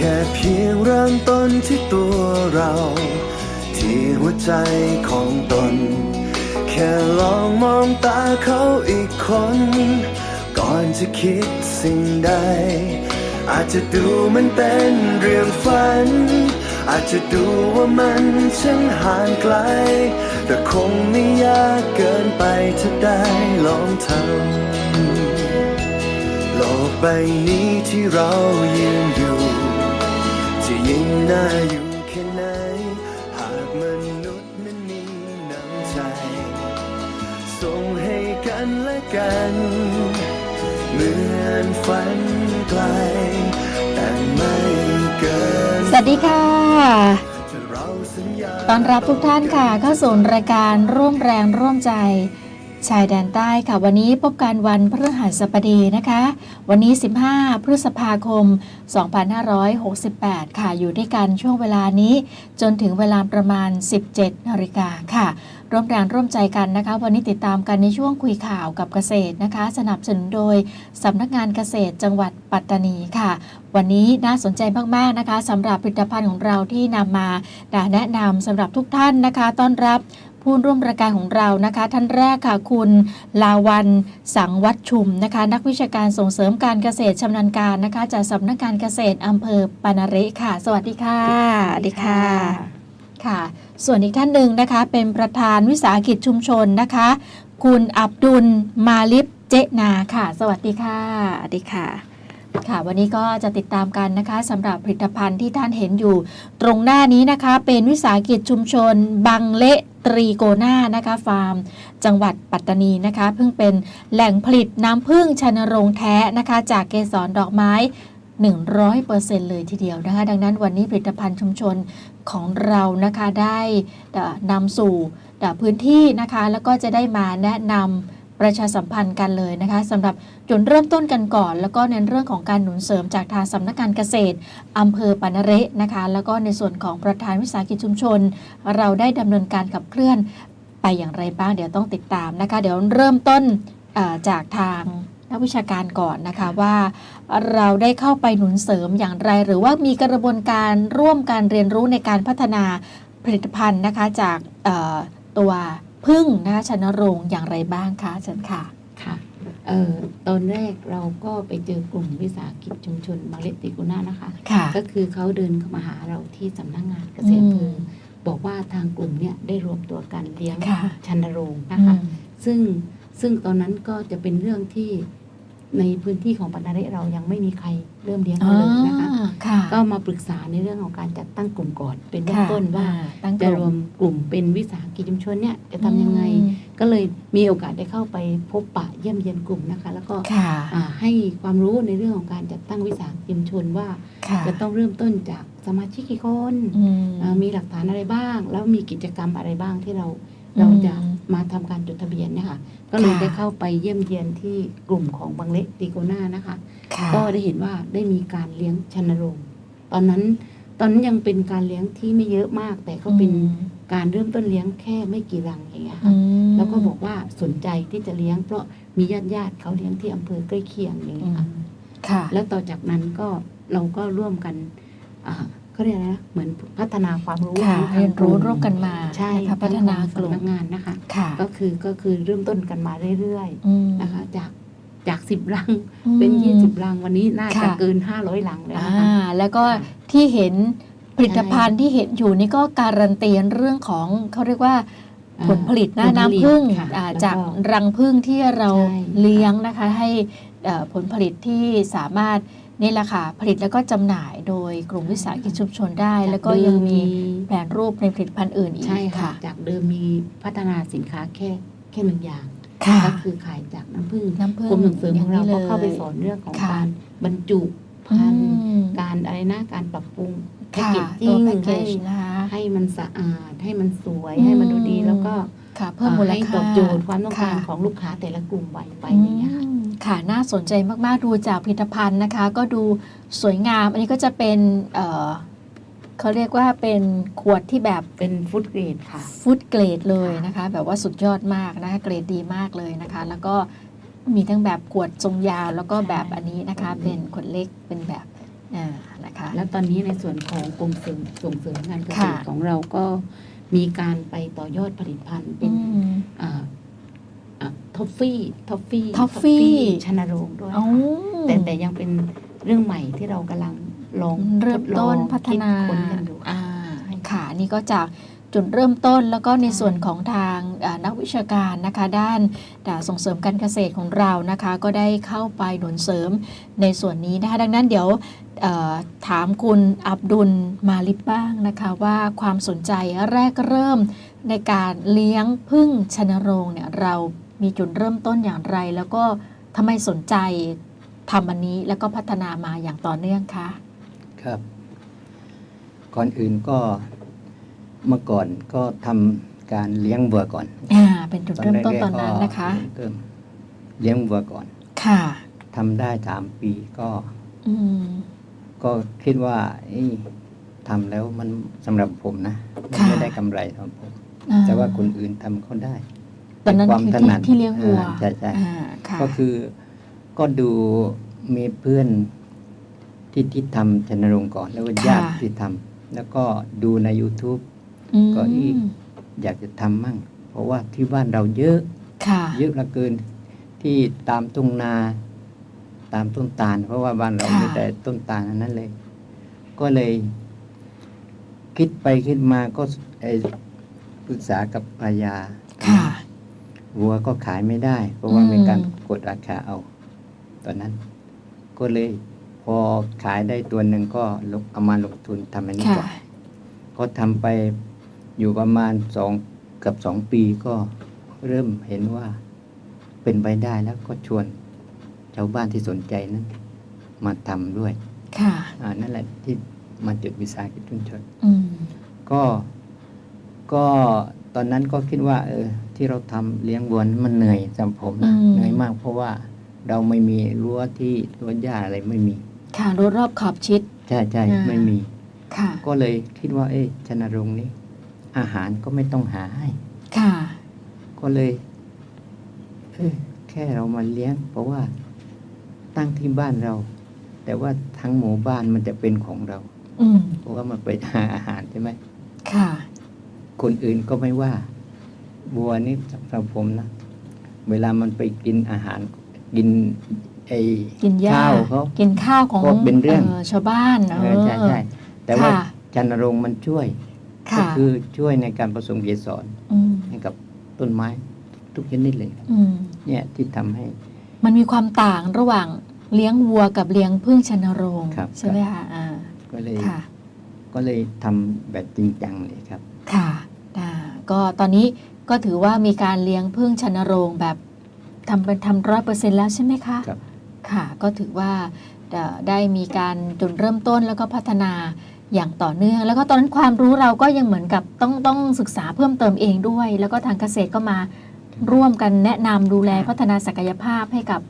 ค่เพียงเริ่มต้นที่ตัวเรา ที่หัวใจของตน แค่ลองมองตาเขาอีกคน ก่อนจะคิดสิ่งใด อาจจะดูมันเป็นเรื่องฝัน อาจจะดูว่ามันช่างห่างไกล แต่คงไม่ยากเกินไปถ้าได้ลองทำโลกใบนี้ที่เรายืนอยู่ จะยิ่งน่าอยู่แค่ไหน หากมนุษย์นั้นมีน้ำใจ ส่งให้กันและกัน เหมือนฝันไกล แต่ไม่เกินสวัสดีค่ะ ตอนรับทุกท่านค่ะเข้าสู่รายการร่วมแรงร่วมใจ ชายแดนใต้ค่ะวันนี้พบกันวันพฤหัสบดีนะคะ วันนี้ 15 พฤษภาคม 2568 ค่ะอยู่ด้วยกันช่วงเวลานี้ จนถึงเวลาประมาณ 17นาฬิกาค่ะ ร่วมแรงร่วมใจกันนะคะ วันนี้ติดตามกันในช่วงคุยข่าวกับเกษตรนะคะ สนับสนุนโดยสำนักงานเกษตรจังหวัดปัตตานีค่ะ วันนี้น่าสนใจมากๆนะคะสำหรับผลิตภัณฑ์ของเราที่นำมาแนะนำสำหรับทุกท่านนะคะ ต้อนรับ ผู้ร่วมรายการของเรานะคะ ท่านแรกค่ะคุณลาวันสังวัดชุมนะคะ นักวิชาการส่งเสริมการเกษตรชำนาญการนะคะ จากสำนักงานเกษตรอำเภอปานาริค่ะ สวัสดีค่ะสวัสดีค่ะค่ะ ส่วนอีกท่านหนึ่งนะคะ เป็นประธานวิสาหกิจชุมชนนะคะ คุณอับดุลมาลิบเจนาค่ะ สวัสดีค่ะสวัสดีค่ะ ค่ะวันนี้ก็จะติดตามกันนะคะสำหรับผลิตภัณฑ์ที่ท่านเห็นอยู่ ตรงหน้านี้นะคะเป็นวิสาหกิจชุมชน บังเละตรีโกนานะคะฟาร์ม จังหวัดปัตตานีนะคะ เพิ่งเป็นแหล่งผลิตน้ำผึ้งชนโรงแท้นะคะ จากเกสรดอกไม้ 100%เลยทีเดียวนะคะ ดังนั้นวันนี้ผลิตภัณฑ์ชุมชนของเรานะคะได้นำสู่เอ่อพื้นที่นะคะ แล้วก็จะได้มาแนะนำ ประชาสัมพันธ์กันเลยนะคะสำหรับจุดเริ่มต้นกันก่อน แล้วก็ในเรื่องของการหนุนเสริมจากทางสำนักงานเกษตรอำเภอปานเระนะคะ แล้วก็ในส่วนของประธานวิสาหกิจชุมชน เราได้ดำเนินการขับเคลื่อนไปอย่างไรบ้างเดี๋ยวต้องติดตามนะคะ เดี๋ยวเริ่มต้นจากทางนักวิชาการก่อนนะคะว่าเราได้เข้าไปหนุนเสริมอย่างไร หรือว่ามีกระบวนการร่วมการเรียนรู้ในการพัฒนาผลิตภัณฑ์นะคะจากตัว พึ่งนะคะชนโรงอย่างไรบ้างคะเชิญค่ะค่ะเอ่อตอนแรกเราก็ไปเจอกลุ่มวิสาหกิจชุมชนมาเลติกุน่านะคะค่ะก็คือเขาเดินเข้ามาหาเราที่สำนักงานเกษตรอำเภออบอกว่าทางกลุ่มเนี่ยได้รวมตัวกันเลี้ยงค่ะชันโรงนะคะซึ่งซึ่งตอนนั้นก็จะเป็นเรื่องที่ ในพื้นที่ของปัตตานีเรายังไม่มีใครเริ่มเลี้ยงอ๋กันอเลยนะคะค่ะก็มาปรึกษาในเรื่องของการจัดตั้งกลุ่มก่อน เป็นเบื้องค่ะต้นว่าอ่ตั้งกจะลุ่รวมกลุ่มเป็นวิสาหกิจชุมชนเนี่ยจะทำยังไงอืมก็เลยมีโอกาสได้เข้าไปพบปะเยี่ยมเยียนกลุ่มนะคะ แล้วก็ค่ะอ่าให้ความรู้ในเรื่องของการจัดตั้งวิสาหกิจชุมชนว่าค่ะจะต้องเริ่มต้นจากสมาชิกกี่คนอืมอ่ามีหลักฐานอะไรบ้าง แล้วมีกิจกรรมอะไรบ้างที่เราเราจะ มาทำการจดทะเบียนเนี่ยค่ะก็เลยค่ะได้เข้าไปเยี่ยมเยียนที่กลุ่มของบังเละติโกนานะคะค่ะก็ได้เห็นว่าได้มีการเลี้ยงชนโรงตอนนั้นตอนนั้นยังเป็นการเลี้ยงที่ไม่เยอะมาก แต่ก็เป็นอืมการเริ่มต้นเลี้ยงแค่ไม่กี่รังอย่างเงี้ยอืค่ะมแล้วก็บอกว่าสนใจที่จะเลี้ยง เพราะมีญาติญาติๆเขาเลี้ยงที่อำเภอใกล้เคียงอย่างอืเงี้ยมค่ะค่ะแล้วต่อจากนั้นก็เราก็ร่วมกันอ่า เขาเรียกอะไรนะเหมือนพัฒนาความรู้ค่ะทางเรียนรู้ร่วมกันมาใช่นะคะพัฒนากลุ่มสำนักงานนะคะค่ะก็คือก็คือเริ่มต้นกันมาเรื่อยอืมๆนะคะ จากจากสิบรังอืมเป็นยี่สิบรังวันนี้น่าจะค่ะเกินห้าร้อยรังแล้วอ่านะคะแล้วก็ค่ะที่เห็นผลิตภัณฑ์ที่เห็นอยู่นี่ก็การันตีเรื่องของเขาเรียกว่าอ่าผลผลิตนะผลผลิตน้ำผึ้งค่ะอ่าแล้วก็จากรังผึ้งที่เราใช่เลี้ยงนะคะ ให้เอ่อผลผลิตที่สามารถ นี่แหละค่ะ ผลิตแล้วก็จำหน่ายโดยกลุ่มวิสาหกิจชุมชนได้จากแล้วก็ยังมีเดิแผนรูปในผลิตภัณฑ์อื่นอีกใช่ค่ะ จากเดิมมีพัฒนาสินค้าแค่แค่หนึ่งอย่างค่ะก็คือขายจากน้ำผึ้งน้ำผึ้งกรมส่งเสริมของเราย่ก็ลยเข้าไปสอนเรื่องของค่ะการบรรจุอืพันธุ์มการอะไรนะการปรับปรุงแพ็กค่ะเกจตัวจิ้งแพ็กเกให้จนะคะให้มันสะอาดให้มันสวยอืมให้มันดูดีแล้วก็ ค่ะเพิ่มมูลให้ค่าตอบโจทย์ความต้องการค่ะของลูกค้าแต่ละกลุ่มไปไปอย่างเงี้ยค่ะอืมค่ะน่าสนใจมาก ๆ ดูจากผลิตภัณฑ์นะคะ ก็ดูสวยงาม อันนี้ก็จะเป็นเอ่อเขาเรียกว่าเป็นขวดที่แบบเป็นฟู้ดเกรดค่ะฟู้ดเกรดเลยนะคะ แบบว่าสุดยอดมากนะคะเกรดดีมากเลยนะคะ แล้วก็มีทั้งแบบขวดทรงยาวแล้วก็แบบอันนี้นะคะ เป็นขวดเล็กเป็นแบบอ่านะคะ แล้วตอนนี้ในส่วนของกรมเสริมส่งเสริมงานเกษตรค่ะของเราก็ มีการไปต่อยอดผลิตภัณฑ์เป็นอืมท็อฟฟี่ท็อฟฟี่ Toffee ชนโรงด้วยเอ้าแต่แต่ยังเป็นเรื่องใหม่ที่เรากำลังลองเริ่มทดลต้อนงพัฒนาคิดค้นกันอยู่อ่าค่ะนี่ก็จาก จุดเริ่มต้นแล้วก็ในส่วนของทางนักวิชาการนะคะด้านส่งเสริมการเกษตรของเรานะคะ ก็ได้เข้าไปหนุนเสริมในส่วนนี้นะคะดังนั้นเดี๋ยวถามคุณอับดุลมาลิบบ้างนะคะว่าความสนใจแรกเริ่มในการเลี้ยงพึ่งชนโรงเนี่ยเรามีจุดเริ่มต้นอย่างไร แล้วก็ทำไมสนใจทำอันนี้แล้วก็พัฒนามาอย่างต่อเนื่องคะครับ ก่อนอื่นก็ เมื่อก่อนก็ทำการเลี้ยงวัวก่อนอ่าเป็นจุดเริ่มต้นตอนนั้นแรกๆก็นะคะ เริ่มเลี้ยงวัวก่อน ค่ะทำได้สามปีก็ อืม ก็คิดว่าเอ้ยทำแล้วมันสำหรับผมนะมันค่ะ ไม่ได้กำไรสำหรับผม อ่าแต่ว่าคนอื่นทำเขาได้ตอนนั้นความคือถที่นัดที่เลี้ยงวัวอ่าใช่ใช่อ่าค่ะก็คือก็ดูมีเพื่อนที่ที่ทำชนรงค์ก่อน แล้วก็ญาติที่ทำแล้วก็ดูใน YouTube ม ก็อีกอยากจะทำมั่ง เพราะว่าที่บ้านเราเยอะค่ะเยอะเหลือเกินที่ตามทุ่งนา ตามต้นตาล เพราะว่าบ้านเราค่ะมีแต่ต้นตาลทั้งนั้นเลย ก็เลย คิดไปคิดมาก็เอ่อปรึกษากับภรรยาค่ะวัวก็ขายไม่ได้ เพราะว่าอืมมีการกดราคาเอา ตอนนั้น ก็เลย พอขายได้ตัวหนึ่งก็ลงเอามาลงทุนทำอันนี้ค่ะก่อนก็ทำไป อยู่ประมาณสองเกับสองปีก็เริ่มเห็นว่าเป็นไปได้แล้วก็ชวนชาวบ้านที่สนใจนั้น มาทำด้วย ค่ะอ่านั่นแหละที่มาจุดวิสาหกิจชุมชนอืมก็ก็ตอนนั้นก็คิดว่า เออ ที่เราทำเลี้ยงวัวนั้นมันเหนื่อยสำหรับผมนะเหนื่อยมากเพราะว่าเราไม่มีรั้วที่รั้วหญ้าอะไรไม่มีค่ะรั้วรอบขอบชิด ใช่ใช่อ่า ไม่มี ค่ะ ก็เลยคิดว่า เอ๊ะชนรงค์นี้ อาหารก็ไม่ต้องหาให้ค่ะ ก็เลยเออแค่เรามาเลี้ยง เพราะว่าตั้งที่บ้านเรา แต่ว่าทั้งหมู่บ้านมันจะเป็นของเรา อืมเพราะว่ามันไปหาอาหารใช่ไหมค่ะ คนอื่นก็ไม่ว่าวัวนี่สำหรับผมนะเวลามันไปกินอาหารกินไอ้กินหญ้าข้าวเขา กินข้าวของก็เป็นเรื่อง ชาวบ้านเออใช่ใช่แต่ว่าค่ะ จันทรงค์มันช่วย ก็ค่ะคือช่วยในการผสมเกสรอืมให้กับต้นไม้ทุกชนิดเลยครับอืมเนี่ยที่ทำให้ มันมีความต่างระหว่างเลี้ยงวัวกับเลี้ยงพึ่งชนโรงครับใช่ไหมคะอ่าก็เลยค่ะก็เลยทำแบบจริงจังเลยครับ ค่ะอ่าก็ตอนนี้ก็ถือว่ามีการเลี้ยงพึ่งชนโรงแบบทำเป็นทำร้อยเปอร์เซ็นต์แล้วใช่ไหมคะครับค่ะ ก็ถือว่าเอ่อได้มีการจุดเริ่มต้นแล้วก็พัฒนา อย่างต่อเนื่อง แล้วก็ตอนนั้นความรู้เราก็ยังเหมือนกับต้องต้องศึกษาเพิ่มเติมเองด้วย แล้วก็ทางเกษตรก็มาร่วมกันแนะนำดูแลพัฒนาศักยภาพให้กับ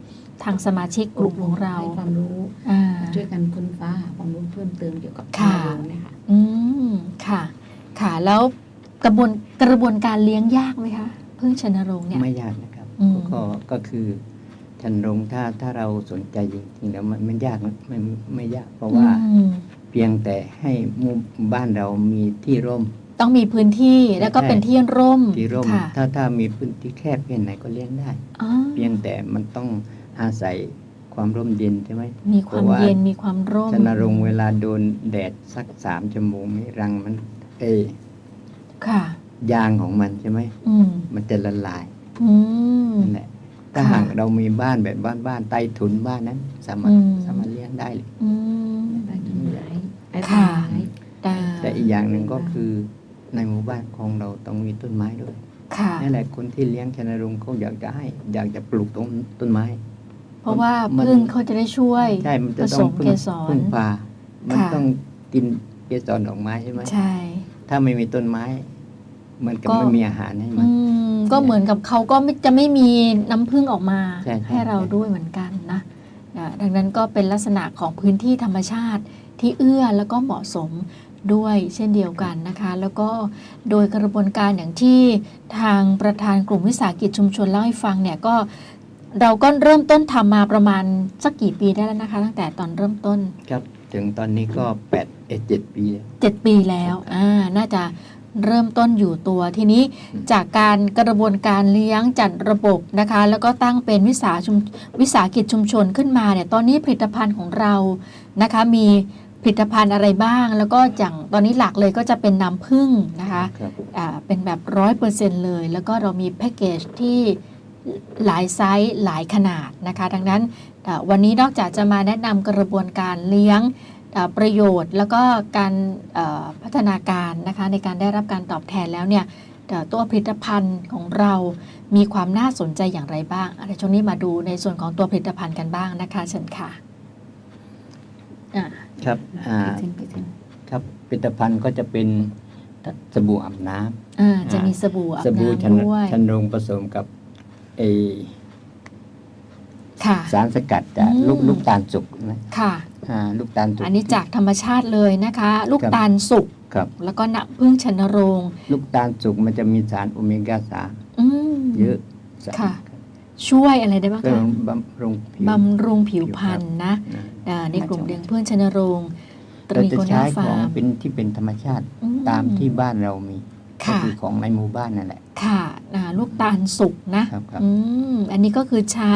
ทางสมาชิกกลุ่มของเราให้ความรู้อ่าช่วยกันค้นฟ้าหาความรู้เพิ่มเติมเกี่ยวกับค่ะชนโรงเนี่ยค่ะอืมค่ะ ค่ะแล้วกระบวนกระบวนการเลี้ยงยากไหมคะพึ่งชนโรงเนี่ยไม่ยากนะครับอืมก็ก็คือชันรงค์ถ้าถ้าเราสนใจจริงๆแล้วมันไม่ยากนะไม่ไม่ยากเพราะว่าอืม เพียงแต่ให้หมู่บ้านเรามีที่ร่ม ต้องมีพื้นที่แล้วก็ใช่เป็นที่ร่มที่ร่ม ค่ะถ้าถ้ามีพื้นที่แคบแค่ไหนก็เลี้ยงได้ อ๋อเพียงแต่มันต้องอาศัยความร่มเย็นใช่ไหมมีความเพราะว่าเย็นมีความร่มชนรงค์เวลาโดนแดดสักสามชั่วโมงนี่รังมัน เอยค่ะ ยางของมันใช่ไหมอืมมันจะละลายอืม นั่นแหละถ้าค่ะหากเรามีบ้านแบบบ้านบ้านๆใต้ถุนบ้านนั้น สามารถอืม สามารถเลี้ยงได้เลย อืมใต้ต้น ไม้ใต้ต้นค่ะ ไม้ได้ แต่อีกอย่างหนึ่งก็คือในหมู่บ้านของเราต้องมีต้นไม้ด้วยค่ะ นั่นแหละคนที่เลี้ยงชนรงค์เขาอยากจะให้อยากจะปลูกต้นต้นไม้ เพราะว่ามัน พึ่งเขาจะได้ช่วย ใช่มันจะผต้สองมพึ่เกงสรพึ่งพามันค่ะ ต้องกินเกสรดอกไม้ใช่ไหมใช่ ถ้าไม่มีต้นไม้ มันก็ก็ ไม่มีอาหารให้มัอืน มก็เหมือนกับเขาก็ไม่จะไม่มีน้ำพึ่งออกมาใช่ใช่ เราด้วยเหมือนกันนะอ่าดังนั้นก็เป็นลักษณะของพื้นที่ธรรมชาติ ที่เอื้อแล้วก็เหมาะสมด้วยเช่นเดียวกันนะคะ แล้วก็โดยกระบวนการอย่างที่ทางประธานกลุ่มวิสาหกิจชุมชนเล่าให้ฟังเนี่ยก็เราก็เริ่มต้นทำมาประมาณสักกี่ปีได้แล้วนะคะ ตั้งแต่ตอนเริ่มต้นครับถึงตอนนี้ก็แปดเอเจ็ดปีแล้วเจ็ดปีแล้วอ่าน่าจะเริ่มต้นอยู่ตัวทีนี้อืมจากการกระบวนการเลี้ยงจัดระบบนะคะ แล้วก็ตั้งเป็นวิสาชุมวิสาหกิจชุมชนขึ้นมาเนี่ยตอนนี้ผลิตภัณฑ์ของเรานะคะมี ผลิตภัณฑ์อะไรบ้าง แล้วก็อย่างตอนนี้หลักเลยก็จะเป็นน้ำผึ้งนะคะครับอ่าเป็นแบบร้อยเปอร์เซ็นเลย แล้วก็เรามีแพ็กเกจที่หลายไซส์หลายขนาดนะคะ ดังนั้นอ่าวันนี้นอกจากจะมาแนะนำกระบวนการเลี้ยงอ่าประโยชน์ แล้วก็การเอ่อพัฒนาการนะคะในการได้รับการตอบแทนแล้วเนี่ยเอ่อตัวผลิตภัณฑ์ของเรามีความน่าสนใจอย่างไรบ้างอะไรช่วงนี้มาดูในส่วนของตัวผลิตภัณฑ์กันบ้างนะคะเชิญค่ะอ่า ครับอ่าพิเศษพิเศษครับผลิตภัณฑ์ก็จะเป็นสบู่อาบน้อ่าจะมีสบู่อาำบสบู่ชันน้ำด้วยชันโรงผสมกับไอค่ะสารสกัดจากอืมลูกลูกตาลสุกนะค่ะอ่าลูกตาลสุกอันนี้จากธรรมชาติเลยนะคะ ลูกครับตาลสุกครับแล้วก็น้ำผึ้งชนโรง ลูกตาลสุกมันจะมีสารโอเมก้าสามอืมเยอะสารค่ะ ช่วยอะไรได้บ้างเพื่อคะบำรุงผิวบำรุงผิวพรรณนะนะอ่าในกลุ่มเลี้ยงเพื่อนชนโรงตเรารีจะโกใช้นาขฟาองร์มเป็นที่เป็นธรรมชาติอืตามที่บ้านเรามีก็ค่ะคือของในหมู่บ้านนั่นแหละ ค่ะอ่าลูกตาลสุกนะครับครับอืมอันนี้ก็คือใช้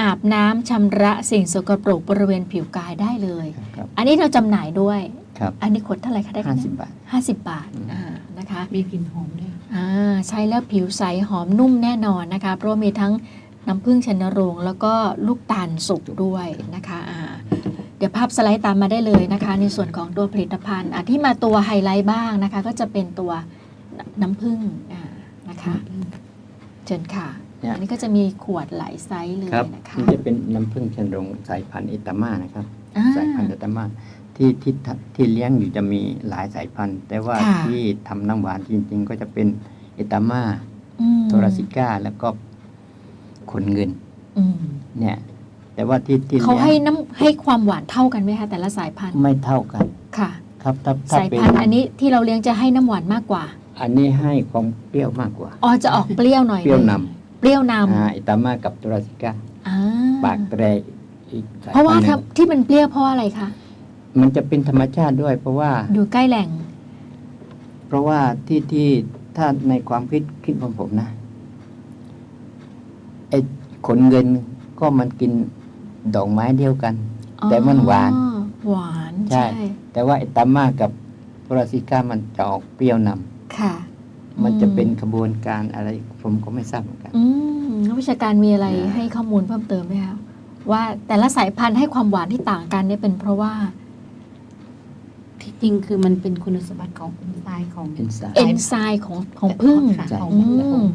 อาบน้ำชำระสิ่งสกปรกบริเวณผิวกายได้เลยครับอันนี้เราจำหน่ายด้วย ครับอันนี้ขวดเท่าไหร่คะได้ห้าสิบบาทห้าสิบบาทอืมอ่านะคะมีกลิ่นหอมด้วยอ่าใช้แล้วผิวใสหอมนุ่มแน่นอนนะคะ เพราะว่ามีทั้งน้ำผึ้งชนโรง แล้วก็ลูกตาลสุกด้วยนะคะอ่าเดี๋ยวภาพสไลด์ตามมาได้เลยนะคะ ในส่วนของตัวผลิตภัณฑ์อะที่มาตัวไฮไลท์บ้างนะคะ ก็จะเป็นตัวน้ำผึ้งอ่านะคะเชิญค่ะเนี่ยอันนี้ก็จะมีขวดหลายไซส์เลยครับนะคะนี่จะเป็นน้ำผึ้งชันโรงสายพันธุ์เอตามานะครับอ่าสายพันธุ์เอตามา ที่ที่ทที่เลี้ยงอยู่จะมีหลายสายพันธุ์ แต่ว่าค่ะ ที่ทำน้ำหวานจริง ๆ ก็จะเป็นเอตามาอืมโทราซิก้าแล้วก็ขนเงิน อืมเนี่ย แต่ว่าที่ที่เขาลี้ยงให้น้ำให้ความหวานเท่ากันไหมคะแต่ละสายพันธุ์ไม่เท่ากัน ค่ะ ครับถ้าถ้าสายเป็นพันธุ์อันนี้ที่เราเลี้ยงจะให้น้ำหวานมากกว่าอันนี้ให้ความเปรี้ยวมากกว่า อ๋อจะออกเปรี้ยวหน่อยเปรี้ยวนเปรี้ยวนอ่าเอตามากับโทราซิก้าำอ่าปากแตรอีกสายเพราะว่าพันธุ์หนึ่งทำที่มันเปรี้ยวเพราะอะไรคะ มันจะเป็นธรรมชาติด้วย เพราะว่า อยู่ใกล้แหล่ง เพราะว่าที่ที่ถ้าในความคิดคิดของผมนะไอ้ขนเงินก็มันกินดอกไม้เดียวกัน แต่มันหวานอ๋อหวานใช่ใช่ แต่ว่าไอ้ตามากับโทราซิก้ามันจะออกเปรี้ยวนค่ะำมันจะเป็นขบวนการอะไร ผมก็ไม่ทราบเหมือนกันอืมนักวิชาการมีอะไรอ่าให้ข้อมูลเพิ่มเติมไหมคะว่าแต่ละสายพันธุ์ให้ความหวานที่ต่างกันเนี่ยเป็นเพราะว่าที่ จริงคือมันเป็นคุณสมบัติของเอนไซม์ของเป็นสายเอนไซม์ของของพึ่งค่ะใช่ของอืของม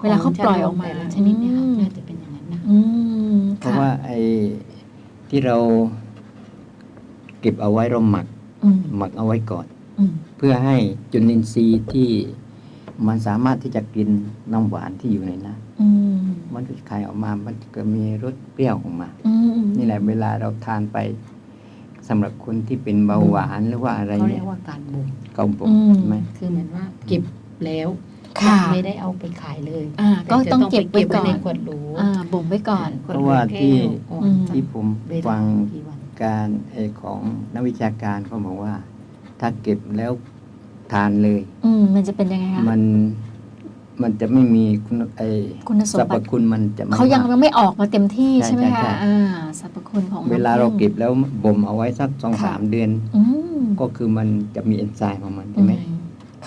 เวลาเขาปล่อยออกมาแต่ละชนิดเนี่ยค่ะอืม น่าจะเป็นอย่างนั้นนะอืมเพราะค่ะว่าไอ้ที่เราเก็บเอาไว้เราหมักอืมหมักเอาไว้ก่อน อืมเพื่อให้จุลินทรีย์ที่มันสามารถที่จะกินน้ำหวานที่อยู่ในน้ำอืมมันก็คายออกมา มันก็มีรสเปรี้ยวออกมา อืมนี่แหละเวลาเราทานไป สำหรับคนที่เป็นเบาหวานหรือว่าอะไรเขาเรีเนี่ยยกว่าการบ่มเกาบกอืมใช่ไหมคือเหมือนว่าเก็บแล้วค่ะไม่ได้เอาไปขายเลยอ่าก็ต้องเก็บไว้แต่จะก่อนในขวดโหลอ่าบ่มไว้ก่อนขวดเพโหลราะว่าที่แก้วก่อนอืมที่ผมเวลาฟังกี่วันการเออของนักวิชาการเขาบอกว่า ถ้าเก็บแล้วทานเลย อืมมันจะเป็นยังไงคะมัน มันจะไม่มีคุณไอคุณสสรมรบัพติคุณมันจะไม่เขายังมากไม่ออกมาเต็มที่ใช่ใช่ไหมใช่คะใช่ อ่าสรรพคุณของเวลาเราน้ำผึ้งเก็บแล้วบ่มเอาไว้สักสองค่ะสามเดือน อืมก็คือมันจะมีเอนไซม์ของมันใช่ไหมอืม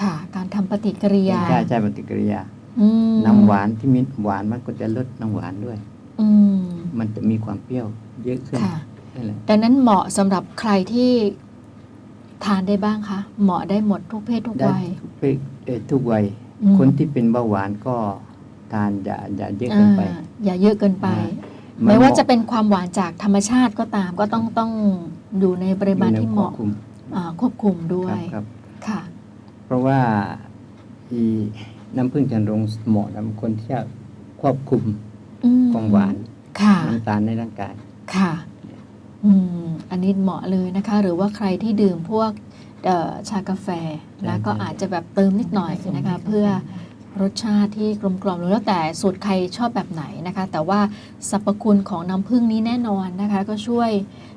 ค่ะ การทำปฏิกิริยาใช่ใช่ปฏิกิริยา อืมน้ำหวานที่มีหวานมันก็จะลดน้ำหวานด้วย อืมมันจะมีความเปรี้ยวเยอะขึ้นค่ะ นั่นแหละดังนั้นเหมาะสำหรับใครที่ทานได้บ้างคะเหมาะได้หมดทุกเพศทุกได้วัยทุกเพศเอ่อทุกวัย อืมคนที่เป็นเบาหวานก็ทานอย่าอย่าเยอะเกินไป อ่าอย่าเยอะเกินไปอ่ไม่ว่าจะนเป็นความหวานจากธรรมชาติก็ตามก็ต้องต้องอยู่ในปริมาณที่เหมาะอยู่ในควบคุมอ่าควบคุมด้วครัยบครับ ค่ะ เพราะว่าอีน้ำผึ้งจันทรงเหมาะกับคนที่จะควบคุมอืมความหวานค่ะ น้ำตาลในร่างกาย ค่ะ อืม อันนี้เหมาะเลยนะคะ หรือว่าใครที่ดื่มพวกเอ่อ ชากาแฟ แล้วก็อาจจะแบบเติมนิดหน่อยนะคะเพื่อรสชาติที่กลมกล่อมแล้วแต่สูตรใครชอบแบบไหนนะคะ แต่ว่าสรรพคุณของน้ำผึ้งนี้แน่นอนนะคะ ก็ช่วย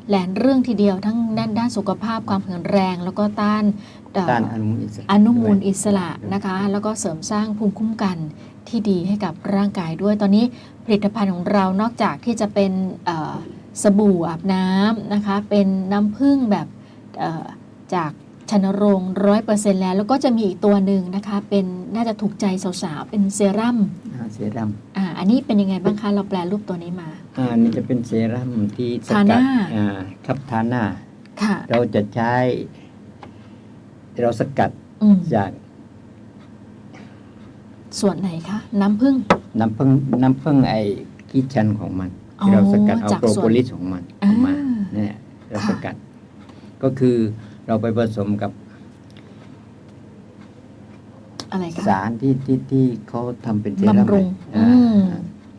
แหลนเรื่องทีเดียวทั้งด้านด้านสุขภาพความแข็งแรง แล้วก็ต้านเอ่อต้านอนุมูลอิสระอนุมูลด้วยอิสระนะคะ แล้วก็เสริมสร้างภูมิคุ้มกันที่ดีให้กับร่างกายด้วยตอนนี้ผลิตภัณฑ์ของเรานอกจากที่จะเป็นเอ่อสบู่อาบน้ำนะคะเป็นน้ำผึ้งแบบเอ่อจาก ชนโรงร้อยเปอร์เซ็นแล้ว แล้วก็จะมีอีกตัวหนึ่งนะคะ เป็นน่าจะถูกใจสาวๆ เป็นเซรั่มอ่าเซรั่มอ่าอันนี้เป็นยังไงบ้างคะ เราแปลรูปตัวนี้มา อ่านี่จะเป็นเซรั่มที่สทาหกัน้าดอ่าครับทาหน้า ค่ะ เราจะใช้ เราสกัดอืมจากส่วนไหนคะ น้ำผึ้ง น้ำผึ้งน้ำผึ้งไอ้ขี้ชันของมันอ๋อที่เราสกัดเอาจากโปรส่วนโพลิสของมันออกมาอ่าเนี่ยเราค่ะสกัด ก็คือ เราไปผสมกับอะไรคะสารที่ที่ที่เขาทำเป็นเซรั่มบำรุงอ่าอืม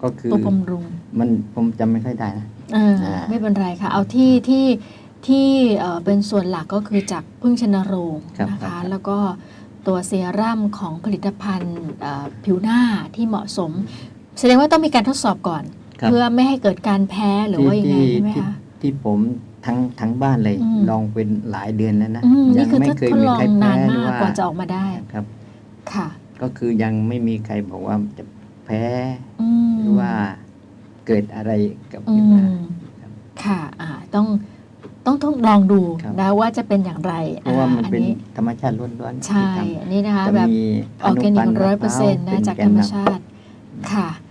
ก็คือตัวบำรุงมันผมจำไม่ค่อยได้นะเอออ่า ไม่เป็นไรค่ะ เอาที่ที่ที่เอ่อเป็นส่วนหลักก็คือจากพึ่งชนโรงครับนะครัคะ บ แล้วก็ตัวเซรั่มของผลิตภัณฑ์เอ่อผิวหน้าที่เหมาะสม แสดงว่าต้องมีการทดสอบก่อน ครับเพื่อไม่ให้เกิดการแพ้หรือว่ายังไงใช่ไหมที่คะ ที่ผม ทั้งทั้งบ้านเลยอืม ลองเป็นหลายเดือนแล้วนะอืมยันี่คือไม่ทดเคยทดมีลองใครนาแพ้นหรือมากว่ากว่าจะออกมาได้ครับ ค่ะ ก็คือยังไม่มีใครบอกว่าจะแพ้อืม หรือว่าเกิดอะไรกับอืผิวหน้ามครับค่ะอ่าต้องต้องต้องลองดูครับ นะว่าจะเป็นอย่างไรเพราะว่ามันอ่เป็นธรรมชาติล้วนๆใช่ที่ทอันนี้นะคะำจะแบบมีออร์แกนิกนุพัร้อยธ์เปอร์เซ็นต์มนะพวจากเป็ธรรมแกนนำชาติ ค่ะอ่าแล้ว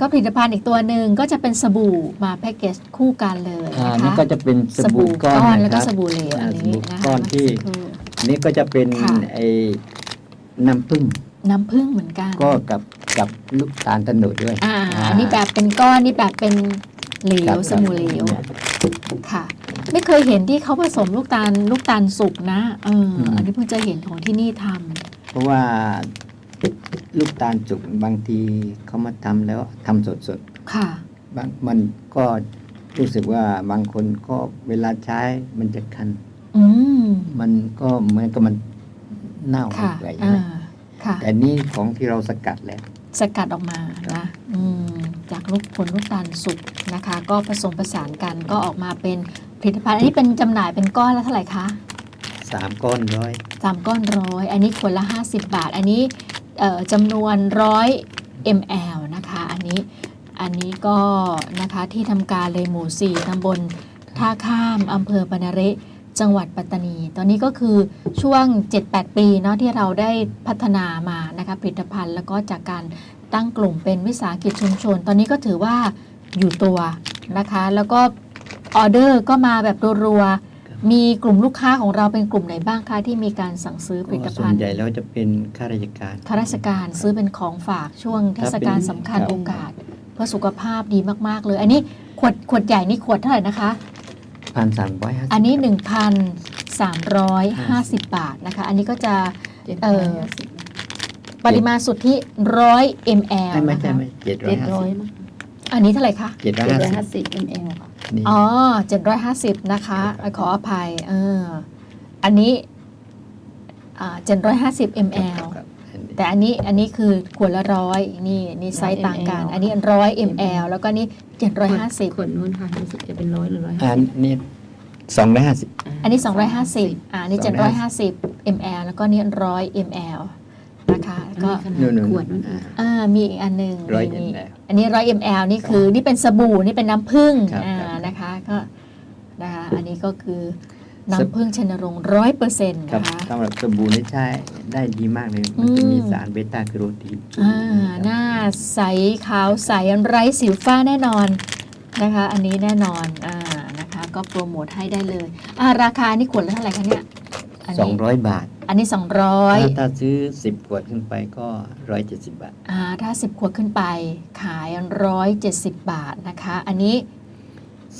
ก็ผลิตภัณฑ์อีกตัวหนึ่งก็จะเป็นสบู่มาแพ็กเกจคู่กันเลยอ่านะนี่คะก็จะเป็นสสบู่บู่ก้ก้ออนนแล้วนะก็ครับสบู่เหลวอ่าอันนี้สบู่นะคะก้อนที่สักครู่อันนี่ก็จะเป็นค่ะ ไอ้น้ำผึ้งน้ำผึ้งเหมือนกันก็กับกับลูกตาลตะโนดด้วย อ่าอันนี้แบบเป็นก้อนนี่แบบเป็นเหลครัวบสบู่เหลวเนี่ยค่ะ ไม่เคยเห็นที่เขาผสมลูกตาลลูกตาลสุกนะเอออม อันนี้เพิ่งจะเห็นของที่นี่ทำ เพราะว่า ลูกตาลจุกบางทีเขามาทำแล้วทำสดค่ะ ๆบางมันก็รู้สึกว่าบางคนก็เวลาใช้มันจะคัน อืมมันก็เหมือนกับมันเน่าค่ะไปอ่าค่ะ แต่นี่ของที่เราสกัดแล้ว สกัดออกมานะอืมจากลูกผลลูกตาลสุกนะคะ ก็ผสมผสานกันก็ออกมาเป็นผลิตภัณฑ์ อันนี้เป็นจำหน่ายเป็นก้อนละเท่าไหร่คะสามก้อนร้อย สามก้อนร้อย อันนี้ขวดละ 50 บาท อันนี้เอ่อ จำนวนร้อย ml นะคะ อันนี้อันนี้ก็นะคะที่ทำการเลยหมู่ 4ตำบลท่าข้ามอำเภอปานาเระจังหวัดปัตตานี ตอนนี้ก็คือช่วง 7-8 ปีเนาะที่เราได้พัฒนามานะคะผลิตภัณฑ์ แล้วก็จากการตั้งกลุ่มเป็นวิสาหกิจชุมชน ตอนนี้ก็ถือว่าอยู่ตัวนะคะ แล้วก็ออเดอร์ก็มาแบบรัวๆ มีกลุ่มลูกค้าของเราเป็นกลุ่มไหนบ้างคะที่มีการสั่งซื้อผลิตก็ส่วภันณฑ์ ใหญ่แล้วจะเป็นข้าราชการ ข้าราชการซื้อเป็นของฝากช่วงเทศกาลสำคัญครับ โอกาส เพื่อสุขภาพดีมากๆ เลย อันนี้ขวดขวดใหญ่นี่ขวดเท่าไหร่นะคะ พันสามร้อยห้าสิบอันนี้ 1,350 บาทนะคะ อันนี้ก็จะเจ็ดเอ่ร้อยอห้าสิบปริมาณสุทธิ100 ml ไม่ไม่นะใช่คะไม่เจ็ดร้อเจ็ยดห้าร้อยสิบมั้งอันนี้เท่าไหร่คะ เจ็ดร้อยเจ็ดห้าร้อยสิบห้าสิบ ml ค่ะ นี่อ๋อ750นะคะครับขออภัยเอออันนี้อ่า750 ml ครับอันนี้แต่อันนี้อันนี้คือขวดละร้อยนี่นี่ไซส์ต่างกัน อันนี้ร้อย ml แล้วก็นี่เจ็ดร้อยห้าสิบขวดนู้นค่ะรู้สึกจะเป็นร้อยหรือร้อยอัห้านสิบนี้สองร้อยห้าสิบอันนี้สองร้อยห้าสิบอ่าอันนี้เจ็ดร้อยห้า250สิบ ml แล้วก็นี่ร้อย ml นะคะอันก็นี้ขนานู่ดนๆ ขวดนู้นอ่าอ่ามีอีกอันหนึ่งร้อยนี่ ml อันนี้ร้อย ml นี่คือ นี่เป็นสบู่นี่เป็นน้ำผึ้งครับอ่าครับนะคะก็นะคะอันนี้ก็คือน้ำผึ้งชนรงร้อยเปอร์เซ็นต์ครับนะคะสำหรับสบู่นี่ใช้ได้ดีมากเลย มันจะมีอืมสารเบต้าแคโรทีนสูงอ่าครับหน้าใสขาวใสไร้สิวฝ้าแน่นอนนะคะ อันนี้แน่นอนอ่านะคะ ก็โปรโมทให้ได้เลยอ่าราคานี่ขวดละเท่าไหร่คะเนี่ยอั นสองนี้ร้อยบาท อันนี้200ถ้าถ้าซื้อสิบขวดขึ้นไปก็ร้อยเจ็ดสิบบาท อ่าถ้า 10 ขวดขึ้นไป ขาย 170 บาทนะคะ อันนี้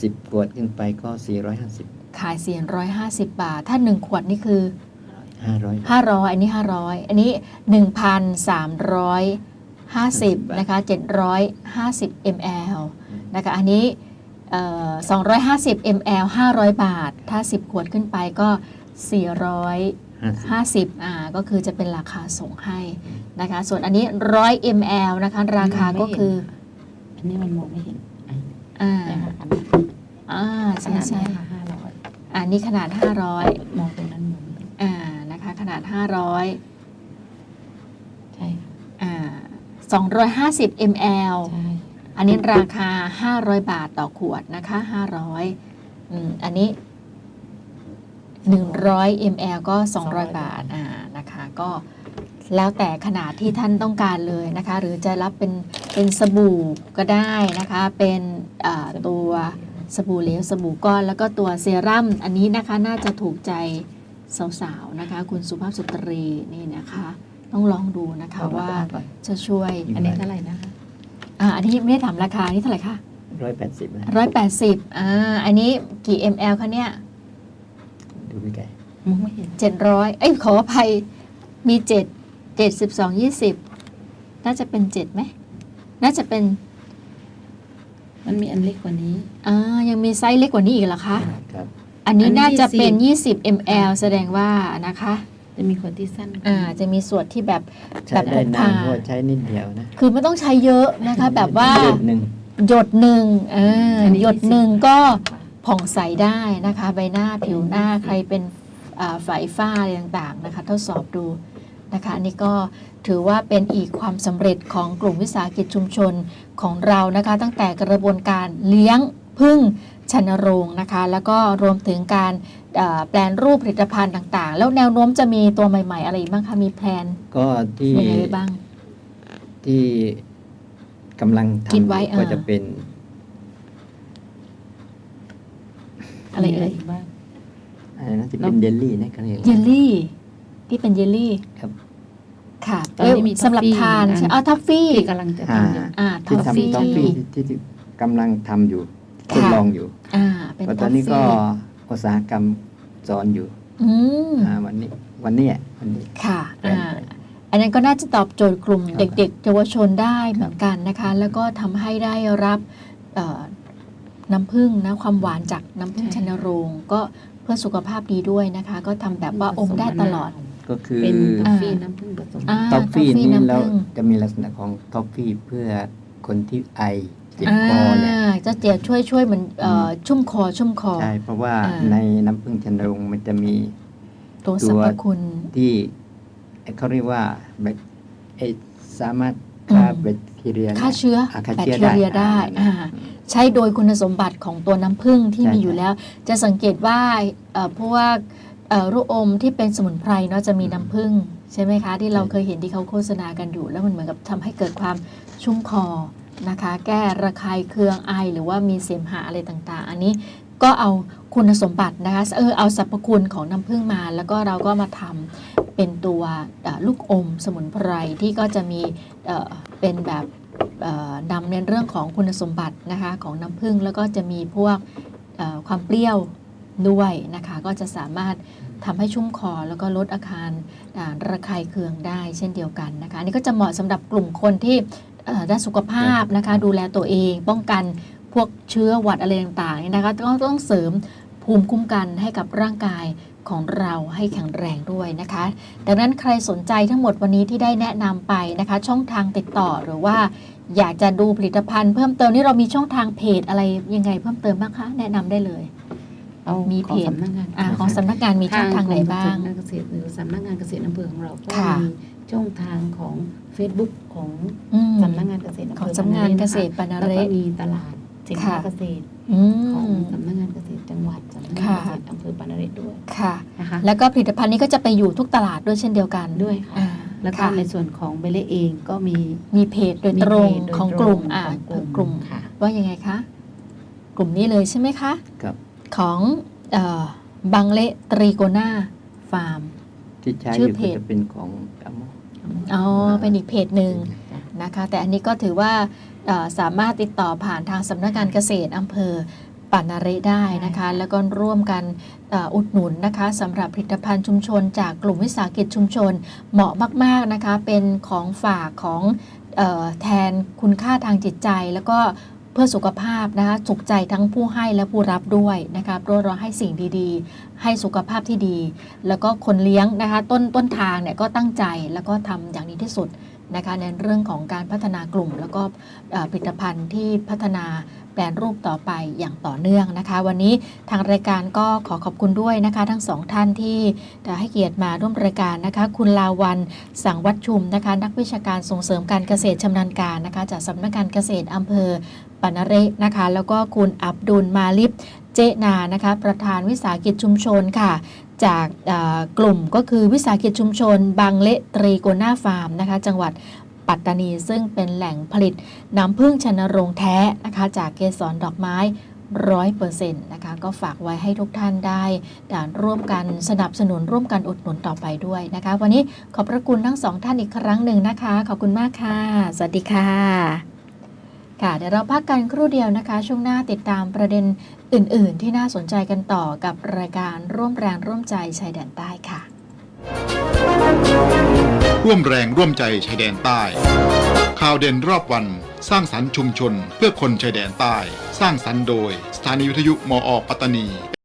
สิบขวดขึ้นไปก็สี่ร้อยห้าสิบขาย 450 บาท ถ้า 1 ขวดนี่คือห้าร้อย500 อันนี้ 500 อันนี้ 1,350 นะคะ 750 ml นะคะ อันนี้เอ่อ250 ml 500 บาท ถ้า 10 ขวดขึ้นไปก็ 450ห้าสิบ50อ่าก็คือจะเป็นราคาส่งให้นะคะ ส่วนอันนี้ 100 ml นะคะ ราคาก็คือ อันนี้มันมองไม่เห็นอะอ่านะคะอันนี้อ่าขใช่นาดใช่นี้ค่ะห้าร้อยอันนี้ขนาด 500 มองตรงนั้นมองไม่เห็นอ่านะคะ ขนาด 500 ใช่ค่ะอ่า250 ml ใช่อันนี้ราคา 500 บาทต่อขวดนะคะ 500อืมอันนี้ 100 ml ก็ 200 บาทอ่านะคะก็แล้วแต่ขนาดที่ท่านต้องการเลยนะคะ หรือจะรับเป็นเป็นสบู่ก็ได้นะคะ เป็นอ่าตัวสบู่เหลวสบู่ก้อน แล้วก็ตัวเซรั่มอันนี้นะคะน่าจะถูกใจสาวๆนะคะ คุณสุภาพสตรีนี่นะคะ ต้องลองดูนะคะว่าจะช่วยอันนี้เท่าไหร่นะคะอ่าอันนี้ไม่ได้ถามราคานี่เท่าไหร่คะร้อยแปดสิบนะร้อยแปดสิบอ่าอันนี้กี่ ml คะเนี่ย ดูพี่ไก่มองไม่เห็นเจ็ดร้อยเอ้ยขออภัยมีเจ็ดเจ็ดสิบสองยี่สิบน่าจะเป็นเจ็ดไหมน่าจะเป็นมันมีอันเล็กกว่านี้อ่ายังมีไซส์เล็กกว่านี้อีกเหรอคะครับ อันนี้อันนี้น่าจะเป็น 20ยี่สิบ ml แสดงว่านะคะ จะมีคนที่สั้นกว่าอ่าจะมีส่วนที่แบบใช้ได้แบบพกนาพานเพราะว่าใช้นิดเดียวนะคือไม่ต้องใช้เยอะนะคะ แบบว่าเดือนหนึ่งหยดหนึ่งอ่าอันนี้หยด20หนึ่งก็ ผ่องใสได้นะคะ ใบหน้าผิวหน้าใครเป็นอ่าไฝฝ้าอะไรต่างๆนะคะทดสอบดูนะคะอันนี้ก็ถือว่าเป็นอีกความสำเร็จของกลุ่มวิสาหกิจชุมชนของเรานะคะ ตั้งแต่กระบวนการเลี้ยงพึ่งชนโรงนะคะ แล้วก็รวมถึงการเอ่อแปลนรูปผลิตภัณฑ์ต่างๆ แล้วแนวโน้มจะมีตัวใหม่ ๆ อะไรอีกบ้างคะ มีแพลนก็ที่ยังไงไว้บ้าง ที่กำลังคิดทำไว้อยู่ก็อ่าจะเป็น อะไรมีเอ่ยกบ้างอะไรนะที่เป็นเยลลี่นะเขาเรียกเยลลี่ ที่เป็นเยลลี่ครับ ค่ะตอนนี้มีสำหรับท็อฟฟี่ทานนะใช่อ๋อทัฟฟี่ที่กำลังจะทำอยู่อ่าที่ท็อฟฟี่ทำท็อฟฟี่ที่ที่กำลังทำอยู่ทดลองอยู่ อ่า เป็นเพราะตท็ออนฟนี้ก็ฟี่อุตสาหกรรมสอนอยู่อืมอ่าวันนี้วันนี้อะวันนี้ค่ะแปลนอ่าไปอันนั้นก็น่าจะตอบโจทย์กลุ่มครับเด็กๆเยาวชนได้เหมือนกันนะคะ แล้วก็ทำให้ได้รับเอ่อ น้ำผึ้งนะความหวานจากน้ำผึ้งใช่ ชนโรงก็เพื่อสุขภาพดีด้วยนะคะ ก็ทำแบบว่าอมได้ตลอด ก็คือเป็นท็อฟอ่าฟี่น้ำผึ้งผสม อ่า ท็อฟฟี่ท็อฟฟี่นี้น้ำผึ้งเราจะมีลักษณะของท็อฟฟี่เพื่อคนที่ไอเจ็บอ่าคอเนี่ยจะเจียวช่วยช่วยเหมือนเอ่อชุ่มคอชุ่มคอ ใช่เพราะว่าอ่า ในน้ำผึ้งชนรงมันจะมี ตัวสรรพคุณ ที่เขาเรียกว่าแบคเอสามารถอืมฆ่าแบคทีเรียฆ่าเชื้อฆ่าแบคเชื้อทีเรียได้อ่าอ่า ใช้โดยคุณสมบัติของตัวน้ำผึ้งที่ใช่มีอยู่ใช่แล้ว จะสังเกตว่าเอ่อพวกเอ่อลูกอมที่เป็นสมุนไพรเนาะจะมีน้ำผึ้งใช่ไหมคะ ที่เราเคยเห็นที่เขาโฆษณากันอยู่ แล้วมันเหมือนกับทำให้เกิดความชุ่มคอนะคะ แก้ระคายเคืองไอหรือว่ามีเสมหะอะไรต่างๆ อันนี้ก็เอาคุณสมบัตินะคะเออเอาสรรพคุณของน้ำผึ้งมา แล้วก็เราก็มาทำเป็นตัวเอ่อลูกอมสมุนไพรที่ก็จะมีเอ่อเป็นแบบเอ่อ นำในเรื่องของคุณสมบัตินะคะของน้ำผึ้งแล้วก็จะมีพวกเอ่อความเปรี้ยวด้วยนะคะ ก็จะสามารถทำให้ชุ่มคอแล้วก็ลดอาการอ่าระคายเคืองได้เช่นเดียวกันนะคะอันนี่ก็จะเหมาะสำหรับกลุ่มคนที่เอ่อด้านสุขภาพนะคะ ดูแลตัวเองป้องกันพวกเชื้อหวัดอะไรต่างๆเนี่ยนะคะก็ต้องเสริมภูมิคุ้มกันให้กับร่างกาย ของเราให้แข็งแรงด้วยนะคะ ดังนั้นใครสนใจทั้งหมดวันนี้ที่ได้แนะนำไปนะคะ ช่องทางติดต่อหรือว่าอยากจะดูผลิตภัณฑ์เพิ่มเติมนี่เรามีช่องทางเพจอะไรยังไงเพิ่มเติมบ้างคะ แนะนำได้เลย เอามีมีเพจสำนักงานอาของสำนักงานมีช่องทางไหนบ้างทกรมเกษตรหรือสำนักงานเกษตรอำเภอของเราก็ค่ะมีช่องทางของ Facebook ของอืมสำนักงานเกษตรอำเภของอสำนักงานเกษตรปปานาแล้วเรก็ศมีตลาด สินค้าค่ะเกษตรอืของม สำนักงานเกษตรจังหวัดสำนักงานค่ะ เกษตรอำเภอปานาเรศด้วยค่ะ นะคะแล้วก็ผลิตภัณฑ์นี้ก็จะไปอยู่ทุกตลาดด้วยเช่นเดียวกันด้วยค่ะ อ่าแล้วก็ค่ะในส่วนของเบลเล่เองก็มีมีเพจโดยมีตรงเพจโดยของตกรลุ่งมอ่าของกลุ่มกลุ่ม ค่ะ ว่ายังไงคะ กลุ่มนี้เลยใช่ไหมคะครับ ของเอ่อบังเละตรีโกนาฟาร์ม ที่ใช้อชื่อยู่เพก็จ จะเป็นของกัมโมอ๋อเป็นอีกเพจหนึ่งนะคะ แต่อันนี้ก็ถือว่าเอ่อ สามารถติดต่อผ่านทางสำนักงานเกษตรอำเภอปานาเรได้นะคะ แล้วก็ร่วมกันเอ่ออุดหนุนนะคะสำหรับผลิตภัณฑ์ชุมชน จากกลุ่มวิสาหกิจชุมชนเหมาะมาก ๆ นะคะ เป็นของฝากของเออแทนคุณค่าทางจิตใจ แล้วก็พื่อสุขภาพนะคะสุขใจทั้งผู้ให้และผู้รับด้วยนะคะเพราะเราให้สิ่งดีๆ ให้สุขภาพที่ดี แล้วก็คนเลี้ยงนะคะ ต้นต้นทางเนี่ยก็ตั้งใจแล้วก็ทำอย่างดีที่สุด นะคะในเรื่องของการพัฒนากลุ่ม แล้วก็ผลิตภัณฑ์ที่พัฒนาแปลรูปต่อไปอย่างต่อเนื่องนะคะ วันนี้ทางรายการก็ขอขอบคุณด้วยนะคะ ทั้งสองท่านที่ได้ให้เกียรติมาร่วมรายการนะคะ คุณลาวันสังวัดชุมนะคะ นักวิชาการส่งเสริมการเกษตรชำนาญการนะคะ จากสำนักงานเกษตรอำเภอปนเรนะคะ แล้วก็คุณอับดุลมาลิฟ เจนานะคะประธานวิสาหกิจชุมชนค่ะ จากกลุ่มก็คือวิสาหกิจชุมชน บางเละตรีโกนาฟาร์มนะคะ จังหวัดปัตตานีซึ่งเป็นแหล่งผลิตน้ำผึ้งชนโรงแท้นะคะ จากเกสรดอกไม้ร้อยเปอร์เซ็นต์นะคะก็ฝากไว้ให้ทุกท่านได้ด่านร่วมกันสนับสนุนร่วมกันอุดหนุนต่อไปด้วยนะคะ วันนี้ขอบพระคุณทั้งสองท่านอีกครั้งหนึ่งนะคะ ขอบคุณมากค่ะ สวัสดีค่ะ ค่ะ เดี๋ยวเราพักกันครู่เดียวนะคะ ช่วงหน้าติดตามประเด็น อื่น ๆ ที่น่าสนใจกันต่อกับรายการร่วมแรงร่วมใจชายแดนใต้ค่ะ ร่วมแรงร่วมใจชายแดนใต้ ข่าวเด่นรอบวัน สร้างสรรค์ชุมชน เพื่อคนชายแดนใต้ สร้างสรรค์โดย สถานีวิทยุมอปัตตานี